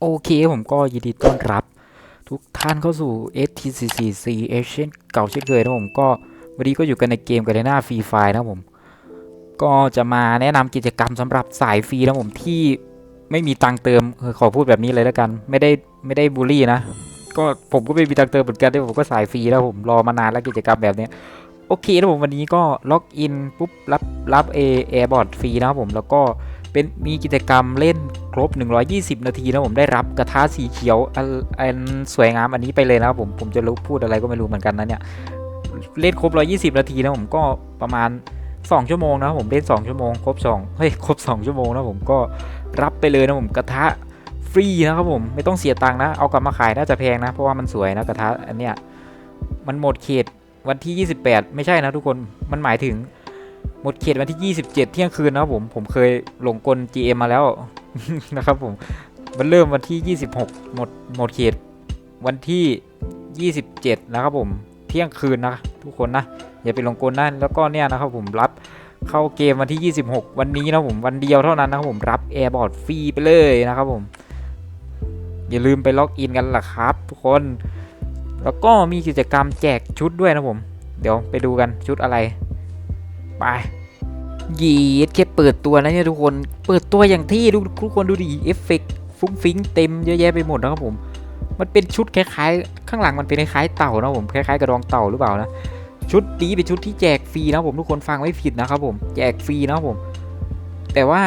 โอเคผมก็ยินดีต้อนรับ ทุกท่านเข้าสู่ STCC Asian เก่าเช่นเคยนะผมก็วันนี้ก็อยู่กันในเกมกันในหน้าฟรีไฟนะผม ก็จะมาแนะนำกิจกรรมสำหรับสายฟรีนะผมที่ไม่มีตังเติมขอพูดแบบนี้เลยแล้วกัน ไม่ได้ไม่ได้บูลลี่นะ ก็ผมก็ไม่มีตังเติมเหมือนกันด้วยผมก็สายฟรีแล้วผมรอมานานแล้วกิจกรรมแบบนี้โอเคนะผมวันนี้ก็ล็อกอินปุ๊บรับรับเอแอร์บอร์ดฟรีนะครับผมแล้วก็ เป็นมีกิจกรรมเล่นครบ 120 นาทีนะผมได้รับกระทะสีเขียวอันอันสวยงามอันนี้ไปเลยนะครับผมผมจะรู้พูดอะไรก็ไม่รู้เหมือนกันนะเนี่ยเล่นครบ 120 นาทีนะผมก็ประมาณ 2 ชั่วโมงนะครับผมเล่น 2 ชั่วโมงครบ2เฮ้ยครบ 2 ชั่วโมงนะผมก็รับไปเลยนะผมกระทะฟรีนะครับผมไม่ต้องเสียตังค์นะเอากลับมาขายน่าจะแพงนะเพราะว่ามันสวยนะกระทะอันเนี้ยมันหมดเขตวันที่ 28 ไม่ใช่นะทุกคนมันหมายถึง หมดเขตวันที่ 27 เที่ยงคืนนะครับผม ผมเคยหลงกล GM มาแล้วนะครับผม มันเริ่มวันที่ 26 หมดหมดเขตวันที่ 27 นะครับผม เที่ยงคืนนะทุกคนนะ อย่าไปหลงกลนะ แล้วก็เนี่ยนะครับผมรับเข้าเกมวันที่ 26 วันนี้นะผม วันเดียวเท่านั้นนะครับผม รับแอร์บอร์ดฟรีไปเลยนะครับผม อย่าลืมไปล็อกอินกันล่ะครับ ทุกคน แล้วก็มีกิจกรรมแจกชุดด้วยนะผม เดี๋ยวไปดูกันชุดอะไร ไปยีดแค่เปิดตัวนะเนี่ยทุกคน เปิดตัวอย่างที่ทุกทุกคนดูดิเอฟเฟกต์ฟุ้งฟิ้งเต็มเยอะแยะไปหมดนะครับผม มันเป็นชุดคล้ายๆ ข้างหลังมันเป็นคล้ายๆเต่านะผมคล้ายๆกระดองเต่าหรือเปล่านะชุดนี้เป็นชุดที่แจกฟรีนะผมทุกคนฟังไม่ผิดนะครับผมแจกฟรีนะครับผม แต่ว่า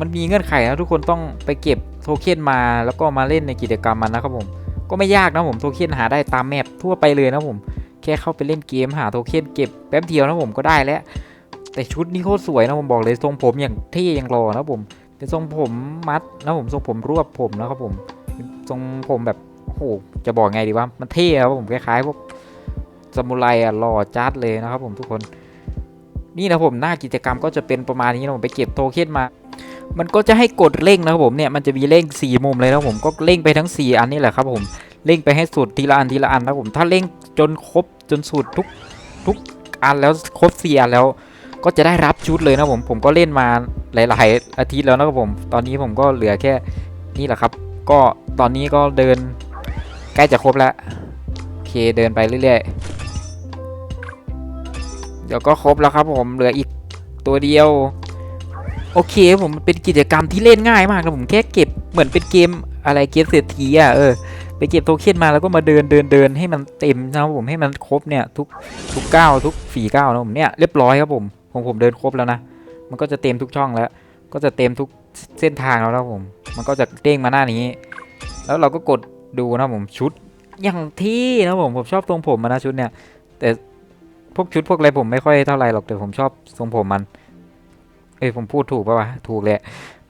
มันมีเงื่อนไขนะทุกคนต้องไปเก็บโทเค็นมาแล้วก็มาเล่นในกิจกรรมมันนะครับผมก็ไม่ยากนะผมโทเค็นหาได้ตามแมปทั่วไปเลยนะผมแค่เข้าไปเล่นเกมหาโทเค็นเก็บแป๊บเดียวนะผมก็ได้แล้ว แต่ชุดนี้โคตรสวยนะผมบอกเลยทรงผมอย่างเท่ย่างรอนะผมเป็นทรงผมมัดนะผมทรงผมรวบผมนะครับผมทรงผมแบบโอ้โหจะบอกไงดีว่ามันเท่ครับผมคล้ายๆพวกซามูไรอะหล่อจัดเลยนะครับผมทุกคน นี่นะผมหน้ากิจกรรมก็จะเป็นประมาณนี้นะผมไปเก็บโทเค็นมา มันก็จะให้กดเร่งนะครับผมเนี่ยมันจะมีเร่งสี่มุมเลยนะผมก็เร่งไปทั้งสี่อันนี่แหละครับผมเร่งไปให้สุดทีละอันทีละอันนะผมถ้าเร่งจนครบจนสุดทุกทุกอันแล้วครบสี่อันแล้ว ก็จะได้รับชุดเลยนะผมผมก็เล่นมาหลาย ๆ อาทิตย์แล้วนะครับผม ตอนนี้ผมก็เหลือแค่นี่แหละครับ ก็ตอนนี้ก็เดินใกล้จะครบแล้วโอเคเดินไปเรื่อยๆเดี๋ยวก็ครบแล้วครับผมเหลืออีกตัวเดียว โอเคผมเป็นกิจกรรมที่เล่นง่ายมากนะผมแค่เก็บเหมือนเป็นเกมอะไรเกมเศรษฐีอะเออไปเก็บโทเค็นมาแล้วก็มาเดินเดินเดินให้มันเต็มนะครับผมให้มันครบเนี่ยทุกทุกก้าวทุกฝีก้าวนะผมเนี่ยเรียบร้อยครับผม ของผมเดินครบแล้วนะ มันก็จะเต็มทุกช่องแล้ว ก็จะเต็มทุกเส้นทางแล้วนะผม มันก็จะเด้งมาหน้านี้ แล้วเราก็กดดูนะผมชุดอย่างที่นะผมผมชอบทรงผมมันนะชุดเนี่ย แต่พวกชุดพวกอะไรผมไม่ค่อยเท่าไหร่หรอกแต่ผมชอบทรงผมมัน เอ้ยผมพูดถูกป่าวะถูกแหละ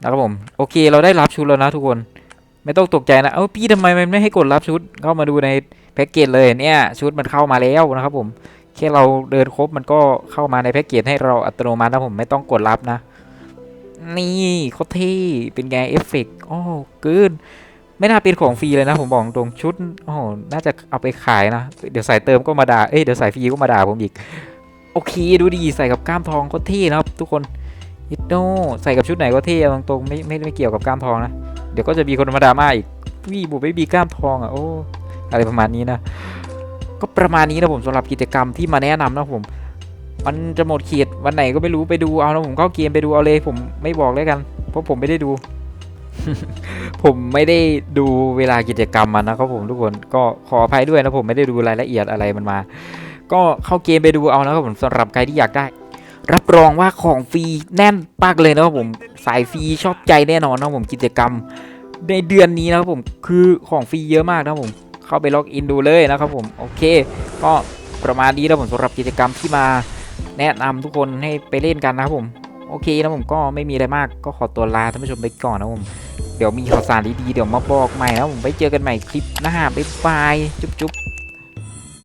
นะครับผมโอเค เราได้รับชุดแล้วนะทุกคนไม่ต้องตกใจนะ เอ้าพี่ทำไมมันไม่ให้กดรับชุด เข้ามาดูในแพ็กเกจเลยเนี่ย ชุดมันเข้ามาแล้วนะครับผม แค่เราเดินครบมันก็เข้ามาในแพ็กเกจให้เราอัตโนมัตินะผมไม่ต้องกดรับนะ นี่โคตรเท่เป็นไงเอฟเฟกต์โอ้เกินไม่น่าเป็นของฟรีเลยนะผมบอกตรงชุดโอ้น่าจะเอาไปขายนะ เดี๋ยวใสายเติมก็มาด่าเอ้ยเดี๋ยวใสายฟรีก็มาด่าผมอีก โอเคดูดีใส่กับก้ามทองโคตรเท่นะครับ ทุกคนอิโนใส่กับชุดไหนก็เท่ตรงๆไม่ไม่ไม่เกี่ยวกับก้ามทองนะเดี๋ยวก็จะมีคนมาด่ามาอีกวี่บุไม่มีก้ามทองอะโอ้อะไรประมาณนี้นะ ก็ประมาณนี้นะผมสำหรับกิจกรรมที่มาแนะนำนะผม มันจะหมดเขตวันไหนก็ไม่รู้ไปดูเอานะผมเข้าเกมไปดูเอาเลยผมไม่บอกเลยกัน เพราะผมไม่ได้ดู ผมไม่ได้ดูเวลากิจกรรมมันนะครับผมทุกคนก็ขออภัยด้วยนะผมไม่ได้ดูรายละเอียดอะไรมันมา ก็เข้าเกมไปดูเอานะครับผมสำหรับใครที่อยากได้ รับรองว่าของฟรีแน่นปากเลยนะครับผมสายฟรีชอบใจแน่นอนนะครับผมกิจกรรมในเดือนนี้นะครับผมคือของฟรีเยอะมากนะครับผม เข้าไปล็อกอินดูเลยนะครับผมโอเค ก็ประมาณนี้แล้วผมสำหรับกิจกรรมที่มาแนะนำทุกคนให้ไปเล่นกันนะครับผมโอเคนะผมก็ไม่มีอะไรมากก็ขอตัวลาท่านผู้ชมไปก่อนนะผมเดี๋ยวมีข่าวสารดีๆเดี๋ยวมาบอกใหม่นะผมไปเจอกันใหม่คลิปหน้าบ๊ายบายจุ๊บ